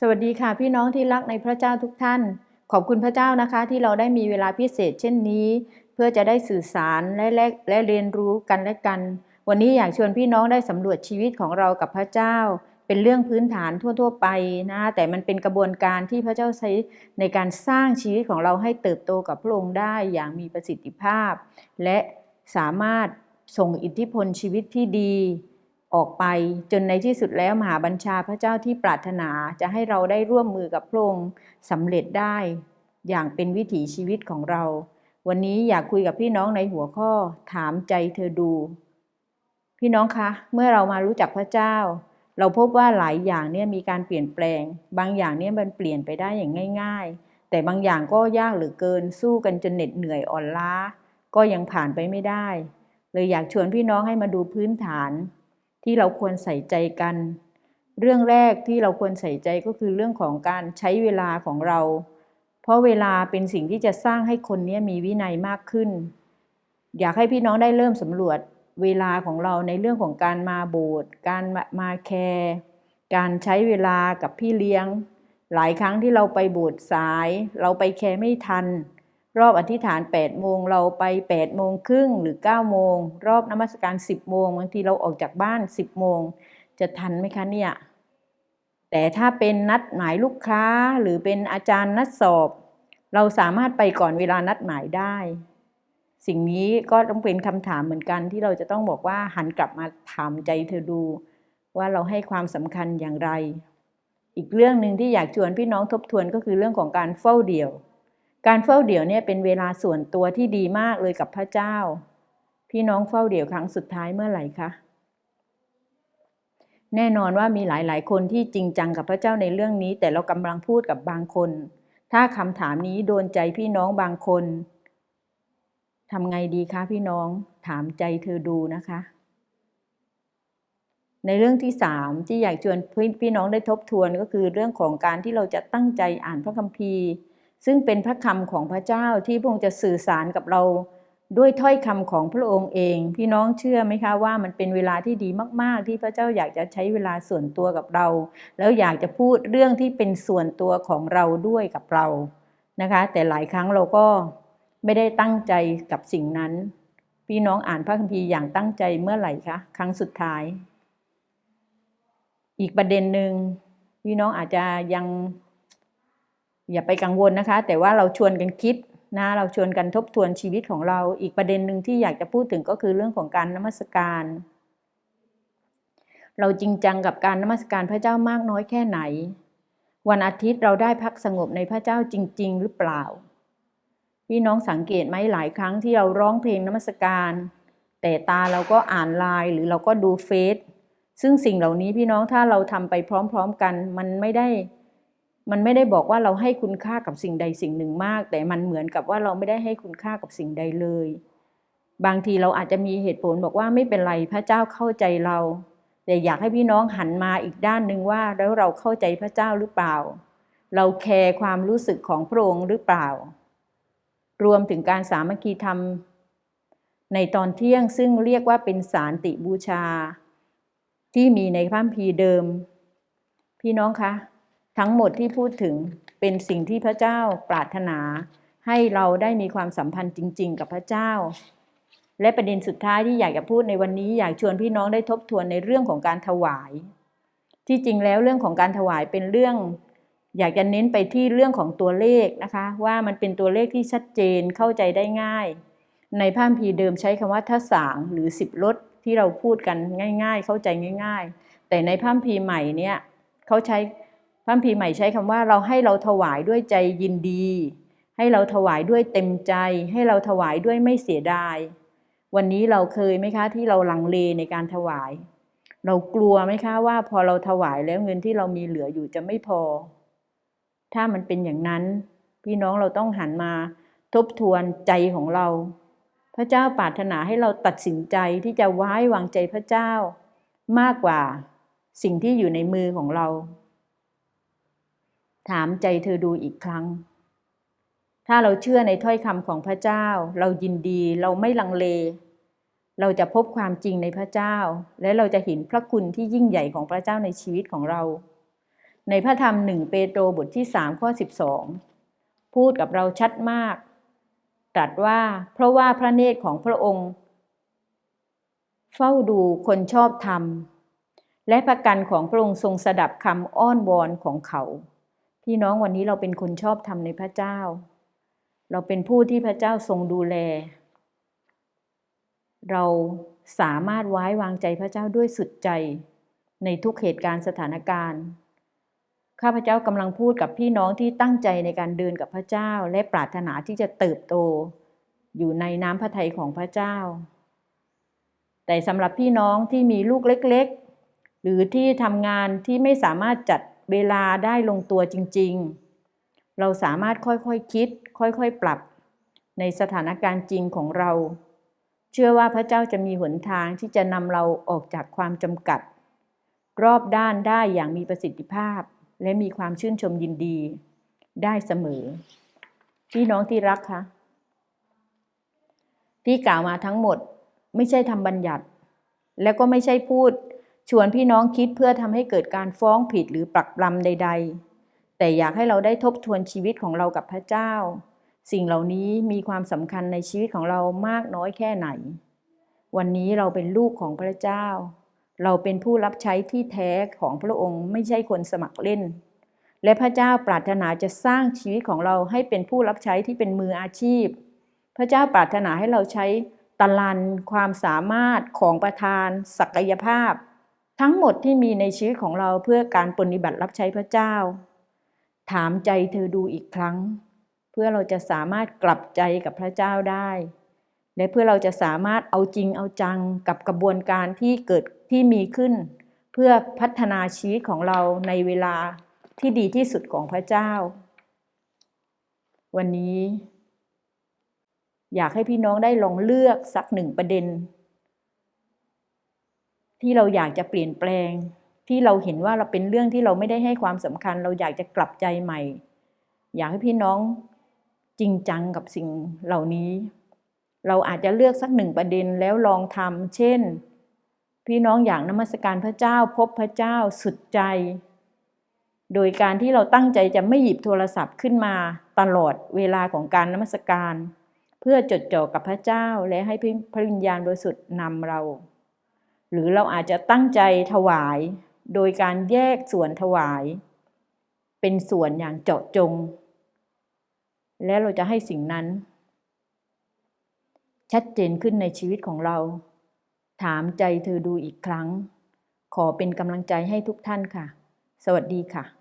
สวัสดีค่ะพี่น้องที่รักในพระเจ้าทุกท่าน ขอบคุณพระเจ้านะคะที่เราได้มีเวลาพิเศษเช่นนี้ เพื่อจะได้สื่อสารและแลกและเรียนรู้กันและกัน วันนี้อยากชวนพี่น้องได้สำรวจชีวิตของเรากับพระเจ้า เป็นเรื่องพื้นฐานทั่ว ๆ ไปนะแต่มันเป็นกระบวนการที่พระเจ้าใช้ในการสร้างชีวิตของเราให้เติบโตกับพระองค์ได้อย่างมีประสิทธิภาพ และสามารถส่งอิทธิพลชีวิตที่ดี ออกไปจนในที่สุดแล้วมหาบัญชาพระเจ้าที่ปรารถนาจะให้เราได้ร่วมมือกับพระองค์สำเร็จได้ อย่างเป็นวิถีชีวิตของเรา วันนี้อยากคุยกับพี่น้องในหัวข้อถามใจเธอดู พี่น้องคะ เมื่อเรามารู้จักพระเจ้า เราพบว่าหลายอย่างเนี่ยมีการเปลี่ยนแปลง บางอย่างเนี่ยมันเปลี่ยนไปได้อย่างง่าย ๆ แต่บางอย่างก็ยากเหลือเกินสู้กันจนเหน็ดเหนื่อยอ่อนล้า ก็ยังผ่านไปไม่ได้ เลยอยากชวนพี่น้องให้มาดูพื้นฐาน ที่เราควรใส่ใจกัน เรื่องแรกที่เราควรใส่ใจก็คือเรื่องของการใช้เวลาของเรา เพราะเวลาเป็นสิ่งที่จะสร้างให้คนนี้มีวินัยมากขึ้น อยากให้พี่น้องได้เริ่มสำรวจเวลาของเราในเรื่องของการมาโบสถ์การมามาแคร์การใช้เวลากับพี่เลี้ยง หลายครั้งที่เราไปโบสถ์สาย เราไปแคร์ไม่ทัน รอบอธิษฐาน8โมงเราไป8โมงครึ่งหรือ9โมงรอบนมัสการ 10โมงบางทีเราออกจากบ้าน 10โมงจะทันไหมคะเนี่ยแต่ถ้าเป็นนัดหมายลูกค้าหรือเป็นอาจารย์นัดสอบ เราสามารถไปก่อนเวลานัดหมายได้ สิ่งนี้ก็ต้องเป็นคำถามเหมือนกันที่เราจะต้องบอกว่าหันกลับมาถามใจเธอดู ว่าเราให้ความสำคัญอย่างไร อีกเรื่องหนึ่งที่อยากชวนพี่น้องทบทวนก็คือเรื่องของการเฝ้าเดี่ยว การเฝ้าเดี่ยวเนี่ยเป็นเวลาส่วนตัวที่ดีมากเลยกับพระเจ้า พี่น้องเฝ้าเดี่ยวครั้งสุดท้ายเมื่อไหร่คะแน่นอนว่ามีหลายๆ คนที่จริงจังกับพระเจ้าในเรื่องนี้ แต่เรากำลังพูดกับบางคน ถ้าคำถามนี้โดนใจพี่น้องบางคนทำไงดีคะพี่น้องถามใจเธอดูนะคะ ในเรื่องที่สามที่อยากชวนพี่น้องได้ทบทวนก็คือเรื่องของการที่เราจะตั้งใจอ่านพระคัมภีร์ ซึ่งเป็นพระคำของพระเจ้าที่พระองค์จะสื่อสารกับเราด้วยถ้อยคำของพระองค์เอง พี่น้องเชื่อไหมคะว่ามันเป็นเวลาที่ดีมาก ๆ ที่พระเจ้าอยากจะใช้เวลาส่วนตัวกับเรา แล้วอยากจะพูดเรื่องที่เป็นส่วนตัวของเราด้วยกับเรานะคะ แต่หลายครั้งเราก็ไม่ได้ตั้งใจกับสิ่งนั้น พี่น้องอ่านพระคัมภีร์อย่างตั้งใจเมื่อไหร่คะครั้งสุดท้าย อีกประเด็นหนึ่งพี่น้องอาจจะยัง อย่าไปกังวลนะคะ แต่ว่าเราชวนกันคิดนะเราชวนกันทบทวนชีวิตของเรา อีกประเด็นหนึ่งที่อยากจะพูดถึงก็คือเรื่องของการนมัสการ เราจริงจังกับการนมัสการพระเจ้ามากน้อยแค่ไหน วันอาทิตย์เราได้พักสงบในพระเจ้าจริง ๆ หรือเปล่า พี่น้องสังเกตไหมหลายครั้งที่เราร้องเพลงนมัสการ แต่ตาเราก็อ่านไลน์หรือเราก็ดูเฟซซึ่งสิ่งเหล่านี้พี่น้องถ้าเราทำไปพร้อม ๆ กัน มันไม่ได้ มันไม่ได้บอกว่าเราให้คุณค่ากับสิ่งใดสิ่งหนึ่งมาก แต่มันเหมือนกับว่าเราไม่ได้ให้คุณค่ากับสิ่งใดเลย บางทีเราอาจจะมีเหตุผลบอกว่าไม่เป็นไรพระเจ้าเข้าใจเรา แต่อยากให้พี่น้องหันมาอีกด้านหนึ่งว่าแล้วเราเข้าใจพระเจ้าหรือเปล่า เราแคร์ความรู้สึกของพระองค์หรือเปล่า รวมถึงการสามัคคีธรรม ในตอนเที่ยงซึ่งเรียกว่าเป็นสารติบูชา ที่มีในพระคัมภีเดิม พี่น้องคะ ทั้งหมดที่พูดถึงเป็นสิ่งที่พระเจ้าปรารถนา ให้เราได้มีความสัมพันธ์จริง ๆ กับพระเจ้า และประเด็นสุดท้ายที่อยากจะพูดในวันนี้อยากชวนพี่น้องได้ทบทวนในเรื่องของการถวาย ที่จริงแล้วเรื่องของการถวายเป็นเรื่อง อยากจะเน้นไปที่เรื่องของตัวเลขนะคะ ว่ามันเป็นตัวเลขที่ชัดเจนเข้าใจได้ง่าย ในพระคัมภีร์เดิมใช้คำว่าทสางหรือสิบลดที่เราพูดกันง่าย ๆ เข้าใจง่าย ๆ แต่ในพระคัมภีร์ใหม่เนี่ยเขาใช้ พระคัมภีใหม่ใช้คำว่าเราให้เราถวายด้วยใจยินดี ให้เราถวายด้วยเต็มใจ ให้เราถวายด้วยไม่เสียดาย วันนี้เราเคยไหมคะที่เราลังเลในการถวาย เรากลัวไหมคะว่าพอเราถวายแล้วเงินที่เรามีเหลืออยู่จะไม่พอ ถ้ามันเป็นอย่างนั้น พี่น้องเราต้องหันมาทบทวนใจของเรา พระเจ้าปรารถนาให้เราตัดสินใจที่จะไว้วางใจพระเจ้ามากกว่าสิ่งที่อยู่ในมือของเรา ถามใจเธอดูอีกครั้ง ถ้าเราเชื่อในถ้อยคำของพระเจ้า เรายินดีเราไม่ลังเล เราจะพบความจริงในพระเจ้า และเราจะเห็นพระคุณที่ยิ่งใหญ่ของพระเจ้าในชีวิตของเรา ในพระธรรมหนึ่งเปโตรบทที่สามข้อสิบสองพูดกับเราชัดมาก ตรัสว่าเพราะว่าพระเนตรของพระองค์ เฝ้าดูคนชอบธรรม และประกันของพระองค์ทรงสดับคำอ้อนวอนของเขา พี่น้องวันนี้เราเป็นคนชอบธรรมในพระเจ้า เราเป็นผู้ที่พระเจ้าทรงดูแล เราสามารถไว้วางใจพระเจ้าด้วยสุดใจ ในทุกเหตุการณ์สถานการณ์ข้าพเจ้ากำลังพูดกับพี่น้องที่ตั้งใจในการเดินกับพระเจ้า และปรารถนาที่จะเติบโต อยู่ในน้ำพระทัยของพระเจ้า แต่สำหรับพี่น้องที่มีลูกเล็ก ๆ หรือที่ทำงานที่ไม่สามารถจัด เวลาได้ลงตัวจริง ๆ เราสามารถค่อยๆคคิด ค่อยๆ ปรับ ในสถานการณ์จริงของเรา เชื่อว่าพระเจ้าจะมีหนทางที่จะนำเราออกจากความจำกัด รอบด้านได้อย่างมีประสิทธิภาพ และมีความชื่นชมยินดี ได้เสมอ พี่น้องที่รักคะที่กล่าวมาทั้งหมดไม่ใช่ทำบัญญัติ แล้วก็ไม่ใช่พูด ชวนพี่น้องคิดเพื่อทำให้เกิดการฟ้องผิดหรือปรักปรำใด ๆ แต่อยากให้เราได้ทบทวนชีวิตของเรากับพระเจ้า สิ่งเหล่านี้มีความสำคัญในชีวิตของเรามากน้อยแค่ไหน วันนี้เราเป็นลูกของพระเจ้า เราเป็นผู้รับใช้ที่แท้ของพระองค์ไม่ใช่คนสมัครเล่น และพระเจ้าปรารถนาจะสร้างชีวิตของเราให้เป็นผู้รับใช้ที่เป็นมืออาชีพ พระเจ้าปรารถนาให้เราใช้ตะลันความสามารถของประธาน ศักยภาพ ทั้งหมดที่มีในชีวิตของเราเพื่อการปฏิบัติรับใช้พระเจ้า ถามใจเธอดูอีกครั้ง เพื่อเราจะสามารถกลับใจกับพระเจ้าได้ และเพื่อเราจะสามารถเอาจริงเอาจังกับกระบวนการที่เกิดที่มีขึ้น เพื่อพัฒนาชีวิตของเราในเวลาที่ดีที่สุดของพระเจ้า วันนี้ อยากให้พี่น้องได้ลองเลือกสักหนึ่งประเด็น ที่เราอยากจะเปลี่ยนแปลง ที่เราเห็นว่าเราเป็นเรื่องที่เราไม่ได้ให้ความสำคัญ เราอยากจะกลับใจใหม่ อยากให้พี่น้องจริงจังกับสิ่งเหล่านี้ เราอาจจะเลือกสักหนึ่งประเด็นแล้วลองทำเช่น พี่น้องอยากนมัสการพระเจ้าพบพระเจ้าสุดใจ โดยการที่เราตั้งใจจะไม่หยิบโทรศัพท์ขึ้นมาตลอดเวลาของการนมัสการ เพื่อจดจ่อกับพระเจ้าและให้พระวิญญาณบริสุทธิ์นำเรา หรือเราอาจจะตั้งใจถวาย โดยการแยกส่วนถวาย เป็นส่วนอย่างเจาะจง และเราจะให้สิ่งนั้น ชัดเจนขึ้นในชีวิตของเรา ถามใจเธอดูอีกครั้ง ขอเป็นกำลังใจให้ทุกท่านค่ะ สวัสดีค่ะ